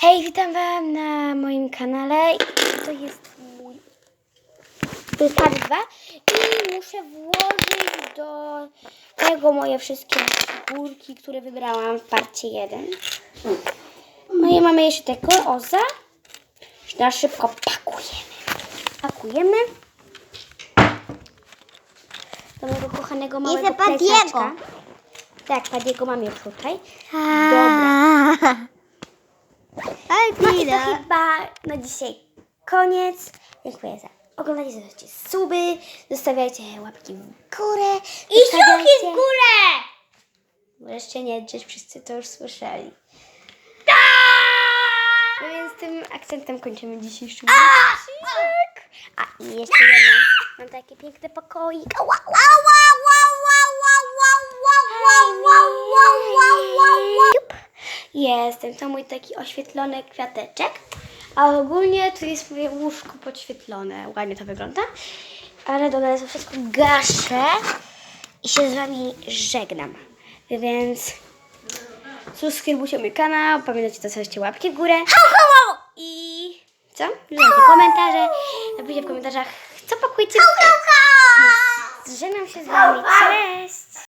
Hej, witam Wam na moim kanale. I To jest mój to jest part 2 i muszę włożyć do tego moje wszystkie figurki, które wybrałam w parcie 1. No i mamy jeszcze tego Oza. Na szybko pakujemy. Pakujemy. Do mojego kochanego małego plecaczka. Tak, Padiego mam już tutaj. Dobra. No i to chyba na dzisiaj koniec. Dziękuję za oglądanie, zostawcie suby, zostawiajcie łapki w górę. I suki w górę! Wreszcie nie drzeć, wszyscy to już słyszeli. No więc tym akcentem kończymy dzisiejszy odcinek. A i jeszcze jedno. Mam takie piękne pokoik. Ała, ała. Jup. Jestem, to mój taki oświetlony kwiateczek. A ogólnie tu jest moje łóżko podświetlone. Ładnie to wygląda. Ale dobra, to wszystko gaszę i się z wami żegnam. Więc subskrybujcie mój kanał, pamiętajcie to zostawcie łapki w górę. I co? Dajcie komentarze. Napiszcie w komentarzach, co pakujecie. Żegnam się z wami. Cześć!